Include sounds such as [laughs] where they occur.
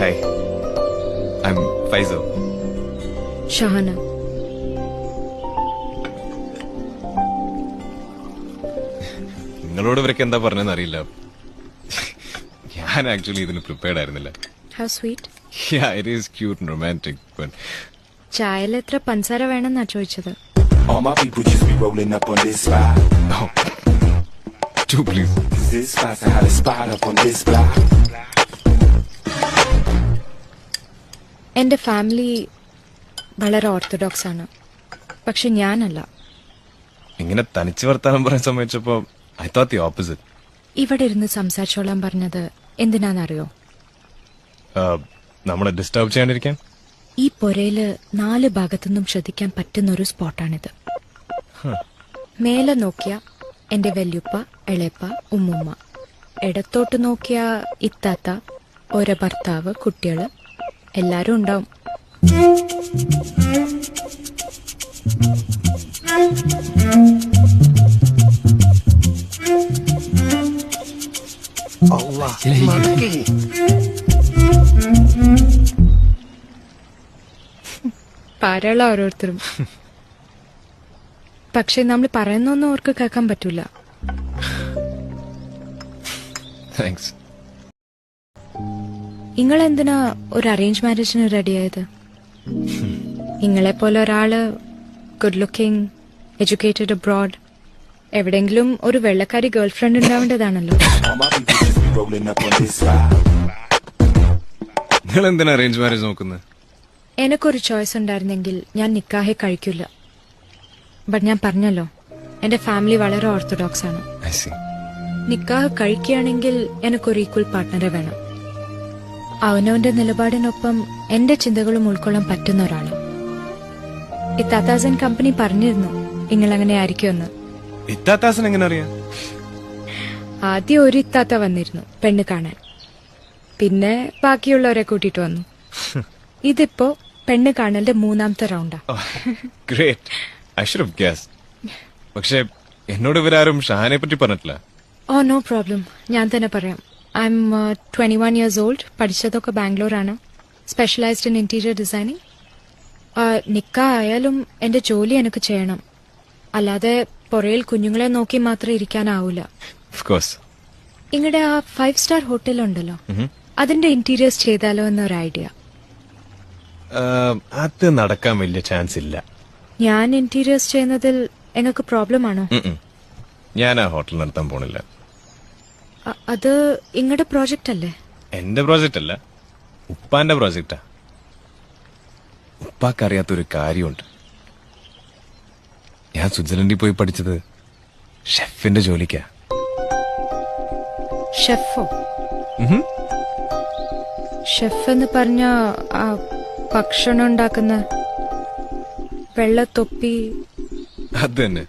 Hi I'm ഫൈസോ ഷഹാന. നിങ്ങളോട് ഇവരൊക്കെ എന്താ പറഞ്ഞെന്ന് അറിയില്ല. ഞാൻ ആക്ച്വലി ഇതിന് പ്രിപ്പയർഡ് ആയിരുന്നില്ല. How sweet it is cute and but ചായയിൽ എത്ര പഞ്ചസാര വേണമെന്നാ ചോദിച്ചത്? All my people just be rolling up on this spot. To please Cause this spot's the hottest spot up on this block. എന്റെ family വളരെ orthodox ആണ്. പക്ഷെ ഞാനല്ല. ഇങ്ങനെ തനിച്ച് വർത്താനം പറയാൻ സമ്മതിച്ചപ്പോ ഐ തോട്ട് ദി ഓപ്പോസിറ്റ് ഇവിടെ ഇരുന്ന് സംസാരിച്ചോളാൻ പറഞ്ഞത് എന്തിനാണെന്നറിയോ നമ്മളെ ഡിസ്റ്റർബ് ചെയ്യാണ്ടിരിക്കാൻ? ഈ പൊരയിൽ നാല് ഭാഗത്തുനിന്നും ശ്രദ്ധിക്കാൻ പറ്റുന്ന ഒരു സ്പോട്ടാണിത് മേലെ നോക്കിയ എന്റെ വല്യുപ്പ എളയപ്പ ഉമ്മുമ്മ. ഇടത്തോട്ട് നോക്കിയ ഇത്താത്ത ഓരോ ഭർത്താവ് കുട്ടികൾ എല്ലാരും ഉണ്ടാവും. പാരള ഓരോരുത്തരും. പക്ഷെ നമ്മൾ പറയുന്നൊന്നും അവർക്ക് കേൾക്കാൻ പറ്റൂല. താങ്ക്സ് നിങ്ങൾ എന്തിനാ ഒരു അറേഞ്ച് മാരേജിന് റെഡിയായത് നിങ്ങളെ പോലെ ഒരാൾ ഗുഡ് ലുക്കിംഗ് എഡ്യൂക്കേറ്റഡ് അബ്രോഡ് എവിടെങ്കിലും ഒരു വെള്ളക്കാരി ഗേൾ ഫ്രണ്ട് ഉണ്ടാവേണ്ടതാണല്ലോ. നിങ്ങൾ എന്തിനാ അറേഞ്ച് മാരേജ് നോക്കുന്നത് എനിക്കൊരു ചോയ്സ് ഉണ്ടായിരുന്നെങ്കിൽ ഞാൻ നിക്കാഹെ കഴിക്കില്ല. ബട്ട് ഞാൻ പറഞ്ഞല്ലോ എന്റെ ഫാമിലി വളരെ ഓർത്തഡോക്സ് ആണ്. നിക്കാഹ് കഴിക്കുകയാണെങ്കിൽ എനിക്കൊരു ഈക്വൽ പാർട്ട്ണറെ വേണം. അവനവന്റെ നിലപാടിനൊപ്പം എന്റെ ചിന്തകളും ഉൾക്കൊള്ളാൻ പറ്റുന്ന ഒരാൾ. ഇത്താത്താസൻ കമ്പനി പറഞ്ഞിരുന്നു നിങ്ങൾ അങ്ങനെ ആയിരിക്കുമെന്ന്. ഇത്താത്താസൻ എങ്ങനെ അറിയാം? ആദ്യം ഒരു ഇത്താത്ത വന്നിരുന്നു പെണ്ണ് കാണാൻ. പിന്നെ ബാക്കിയുള്ളവരെ കൂട്ടിട്ട് വന്നു. [laughs] ഇതിപ്പോ പെണ്ണ് കാണലിന്റെ മൂന്നാമത്തെ റൗണ്ടാ. ഗ്രേറ്റ് ഐ ഷുഡ് ഹവ് പക്ഷെ എന്നോട് ഇവരാരും ഷാനെ പറ്റി പറഞ്ഞിട്ടില്ല. ഓ നോ പ്രോബ്ലം ഞാൻ തന്നെ പറയാം. I'm twenty one years old പഠിച്ചതൊക്കെ ബാംഗ്ലൂരാണ്. സ്പെഷ്യലൈസ്ഡ് ഇൻ ഇന്റീരിയർ ഡിസൈനിങ് നിക്ക ആയാലും എന്റെ ജോലി എനിക്ക് ചെയ്യണം. അല്ലാതെ പുറയിൽ കുഞ്ഞുങ്ങളെ നോക്കി മാത്രം ഇരിക്കാനാവൂല. ഇങ്ങടെ ആ ഫൈവ് സ്റ്റാർ ഹോട്ടൽ ഉണ്ടല്ലോ. അതിന്റെ ഇന്റീരിയേഴ്സ് ചെയ്താലോ എന്നൊരു ഐഡിയ അത് നടക്കാൻ വലിയ ചാൻസ് ഇല്ല. ഞാൻ ഇന്റീരിയേഴ്സ് ചെയ്യുന്നതിൽ നിങ്ങൾക്ക് പ്രോബ്ലം ആണോ. ഞാൻ ആ ഹോട്ടൽ നടത്താൻ പോണില്ല. അത് ഇങ്ങടെ പ്രോജക്റ്റ് അല്ലേ? എന്റെ പ്രോജക്റ്റ് അല്ല. ഉപ്പാന്റെ പ്രോജക്റ്റാ ഉപ്പാക്കറിയാത്തൊരു കാര്യമുണ്ട്. ഞാൻ സ്വിറ്റ്സർലൻഡിൽ പോയി പഠിച്ചത് ഷെഫിന്റെ ജോലിക്കാ. ഷെഫോ. ഷെഫ് എന്ന് പറഞ്ഞ ഭക്ഷണം ഉണ്ടാക്കുന്ന വെള്ളത്തൊപ്പി. അത് തന്നെ.